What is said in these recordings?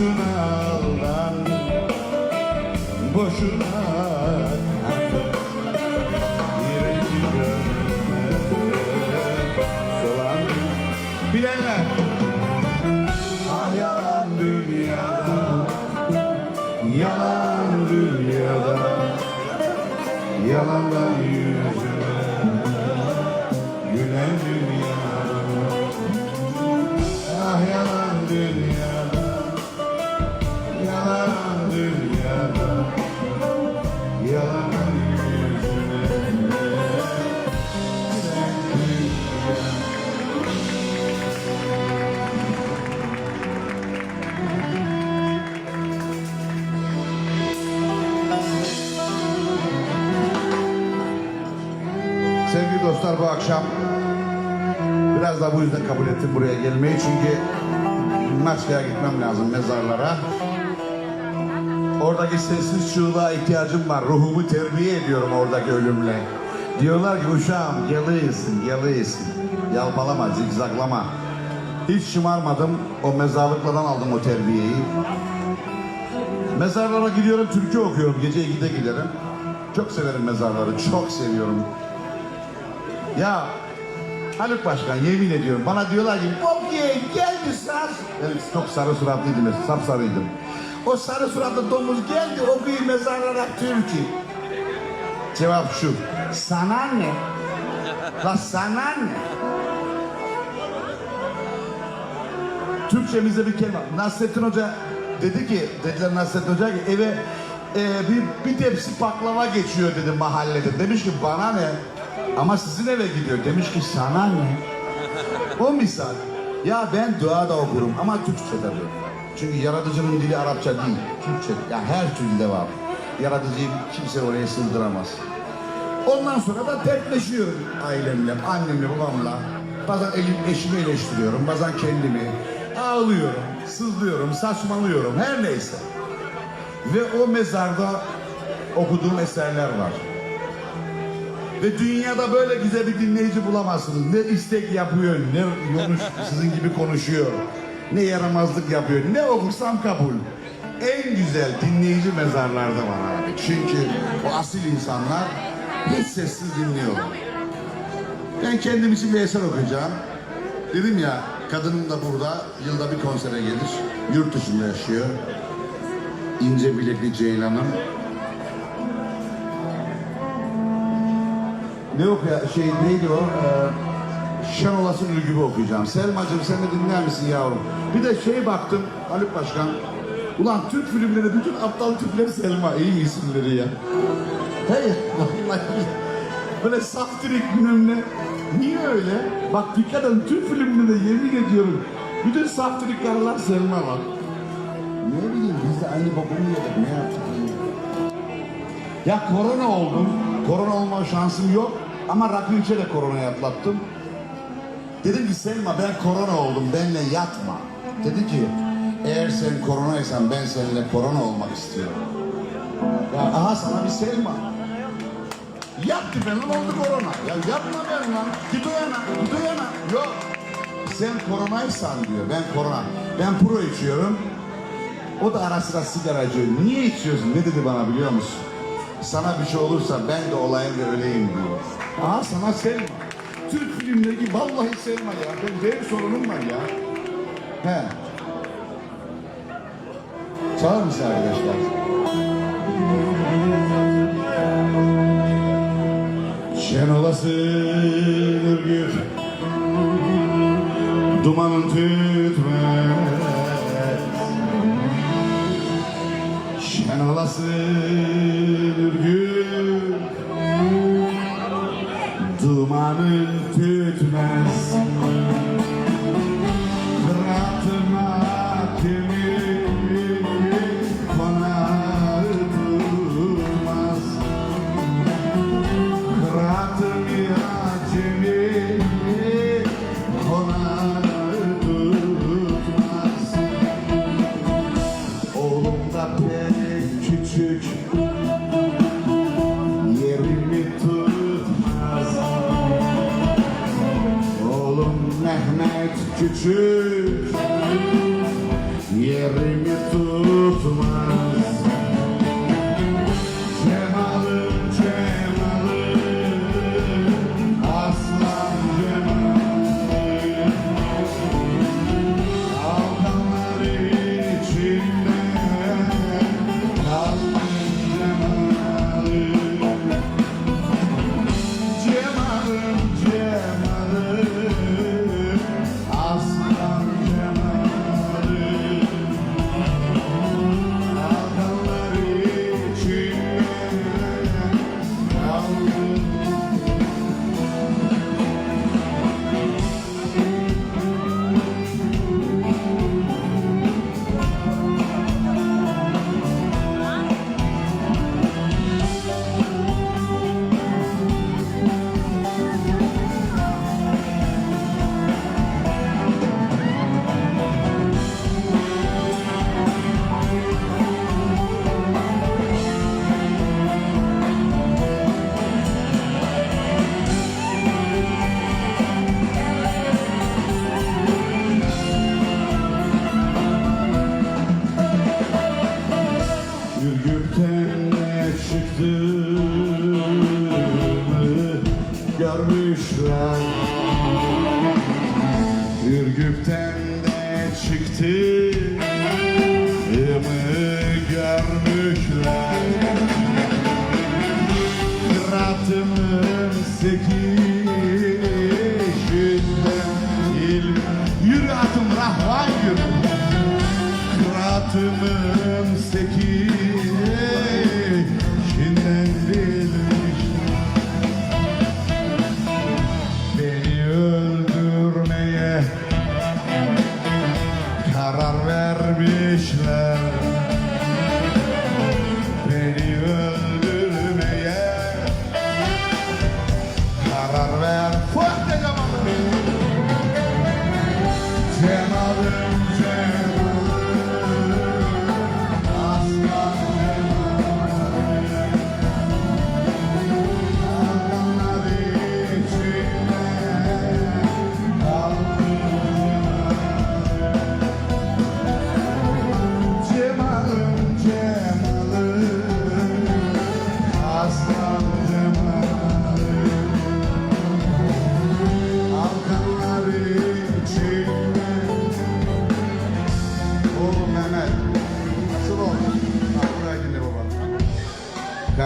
Boşuna aldandın Boşuna Bilenler. Ah yalan dünyada Yalan dünyada Yalandan yüzüme Gülen dünyada Sevgili dostlar bu akşam biraz da bu yüzden kabul ettim buraya gelmeyi çünkü Maçka'ya gitmem lazım mezarlara. Oradaki sessiz çığlığa ihtiyacım var. Ruhumu terbiye ediyorum oradaki ölümle. Diyorlar ki uşağım yalıyısın, yalıyısın. Yalpalama, zigzaglama. Hiç şımarmadım. O mezarlıklardan aldım o terbiyeyi. Mezarlara gidiyorum, türkü okuyorum. Gece 2'de giderim. Çok severim mezarları, çok seviyorum. Ya Haluk Başkan yemin ediyorum bana diyorlar ki Bobye geldi saz. Ben çok sarı suratlıydım, ben, sapsarıydım. O sarı suratlı domuz geldi o bir mezarlara türkü. Cevap şu. Sana ne? La sana ne? Türkçemizde bir kelime. Nasrettin Hoca dedi ki, dediler Nasrettin Hoca ki eve e, bir, bir tepsi baklava geçiyor dedi mahallede. Demiş ki bana ne? Ama sizin eve gidiyor. Demiş ki sana ne? O misal. Ya ben dua da okurum ama Türkçe tabii. Çünkü yaratıcının dili Arapça değil. Türkçe. Ya her türlü de var. Yaratıcıyı kimse oraya sığdıramaz. Ondan sonra da dertleşiyorum ailemle, annemle, babamla. Bazen elim, eşimi eleştiriyorum, bazen kendimi. Ağlıyorum, sızlıyorum, saçmalıyorum, her neyse. Ve o mezarda okuduğum eserler var. Ve dünyada böyle güzel bir dinleyici bulamazsınız. Ne istek yapıyor, ne yonuş, sizin gibi konuşuyor, ne yaramazlık yapıyor, ne okursam kabul. En güzel dinleyici mezarlarda var abi. Çünkü o asil insanlar hiç sessiz dinliyorlar. Ben kendim için bir eser okuyacağım. Dedim ya, kadınım da burada, yılda bir konsere gelir. Yurt dışında yaşıyor. İnce bilekli Ceylan'ım. Ne okuya şey neydi o? Ee, Şen olasın ülgübü okuyacağım. Selmacığım sen de dinler misin yavrum? Bir de şey baktım Haluk Başkan. Ulan Türk filmleri bütün aptal tipler Selma. İyi mi isimleri ya? Hey vallahi böyle saftirik bilmem. Niye öyle? Bak dikkat edin Türk filmlerinde yemin ediyorum. Bütün saftirik karılar Selma var. Ne bileyim biz de aynı bokumu yedik ne yaptık? Ya korona oldum. Korona olma şansım yok. Ama rakı içe de koronayı atlattım. Dedim ki Selma ben korona oldum benle yatma. Dedi ki eğer sen koronaysan ben seninle korona olmak istiyorum. Ya aha sana bir Selma. Yattı benim oldu korona. Ya yapma ben lan. Git o yana, git o yana. Yok. Sen koronaysan diyor. Ben korona. Ben pro içiyorum. O da ara sıra sigara içiyor. Niye içiyorsun? Ne dedi bana biliyor musun? Sana bir şey olursa ben de olayım ve öleyim diyor. Aa sana Selma. Türk filmleri gibi vallahi Selma ya. Ben benim sorunum var ya. He. Çağır mısın arkadaşlar? Şen olası ürgüp Dumanın tütmez Şen olası olsa pek küçük. Yerimi tutmaz. Oğlum Mehmet küçük. Yerim Ürgüpten ne çıktığımı görmüşler. Kıratımın sekişinden il. Yürü atım rahvan yürü Kıratımın sekişinden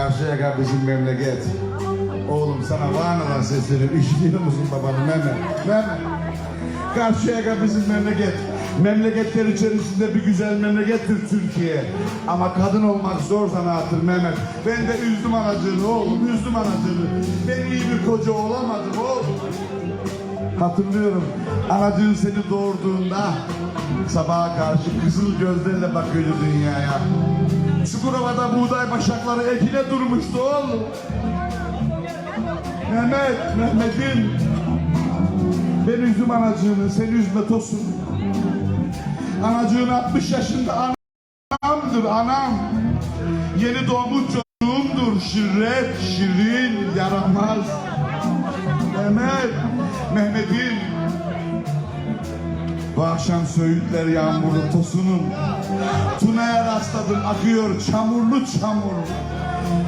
Karşıyaka bizim memleket. Oğlum sana Vana'dan sesleniyorum İşitiyor musun babanı? Mehmet Mehmet Karşıyaka bizim memleket. Memleketler içerisinde bir güzel memlekettir Türkiye. Ama kadın olmak zor zanaattır Mehmet. Ben de üzdüm anacığını oğlum Üzdüm anacığını. Ben iyi bir koca olamadım oğlum. Hatırlıyorum anacığın seni doğurduğunda sabaha karşı kızıl gözlerle bakıyordu dünyaya. Çukurova'da buğday başakları ekile durmuştu oğlum. Mehmet, Mehmet'im. Ben üzüm anacığını, sen üzme tosun. Anacığın 60 yaşında anamdır, anam. Yeni doğmuş çocuğumdur, şirret, şirin, yaramaz. Mehmet, Mehmet'im. Bu akşam söğütler yağmurlu tosunum. Tuna'ya rastladım akıyor çamurlu çamur.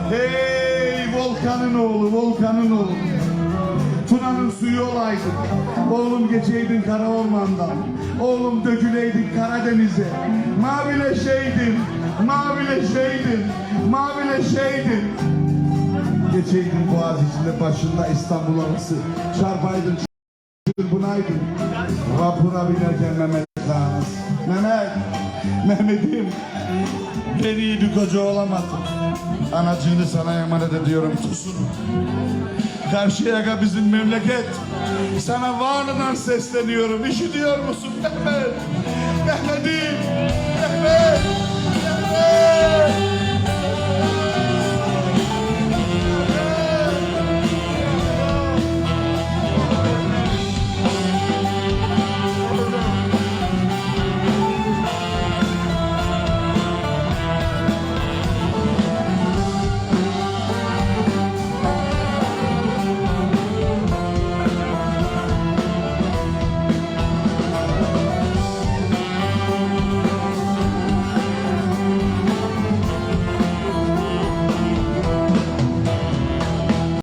Hey volkanın oğlu, volkanın oğlu. Tuna'nın suyu olaydın. Oğlum geçeydin kara ormandan. Oğlum döküleydin Karadeniz'e. Mavileşeydin, mavileşeydin, mavileşeydin. Geçeydin boğaz içinde başında İstanbul havası. Çarpaydın, çırpınaydın. Vapura binerken Mehmet Ağamız. Mehmet, Mehmet'im. Ben iyi bir koca olamadım. Anacığını sana emanet ediyorum Tosun. Karşıyaka bizim memleket. Sana Van'dan sesleniyorum. İşitiyor musun Mehmet? Mehmet'im, Mehmet.